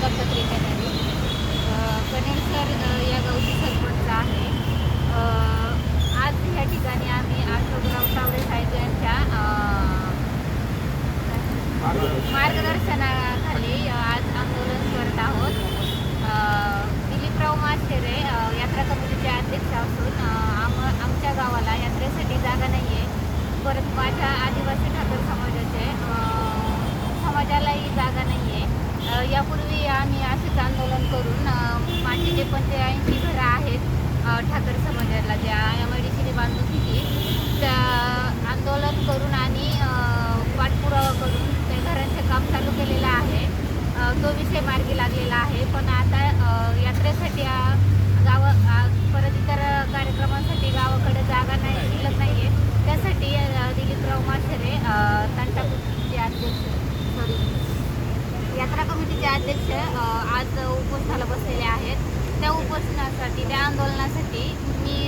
कागदपत्रे आहे कनेर सर या गावची सरपंच आहे. आज ह्या ठिकाणी आम्ही अशोकराव तावडे साहेब यांच्या मार्गदर्शनाखाली आज आंदोलन करत आहोत. दिलीपराव माशेरे यात्रा कमिटीचे अध्यक्ष असून आम आमच्या गावाला यात्रेसाठी जागा नाही आहे परत माझ्या आदिवासी ठाकर समाजाला ज्या एम डी सीने बांधून दिली. त्या आंदोलन करून आणि पाठपुरावा करून त्या घरांचं काम चालू केलेलं आहे. तो विषय मार्गी लागलेला आहे. पण आता यात्रेसाठी गाव परत इतर कार्यक्रमांसाठी गावाकडे जागा नाही शिल्लक नाही आहे त्यासाठी दिलीपराव माथेरे तंटा कमिटीचे अध्यक्ष. सॉरी यात्रा कमिटीचे अध्यक्ष आज उपोषणाला बसलेले आहेत. त्या उपोषणासाठी त्या आंदोलनासाठी मी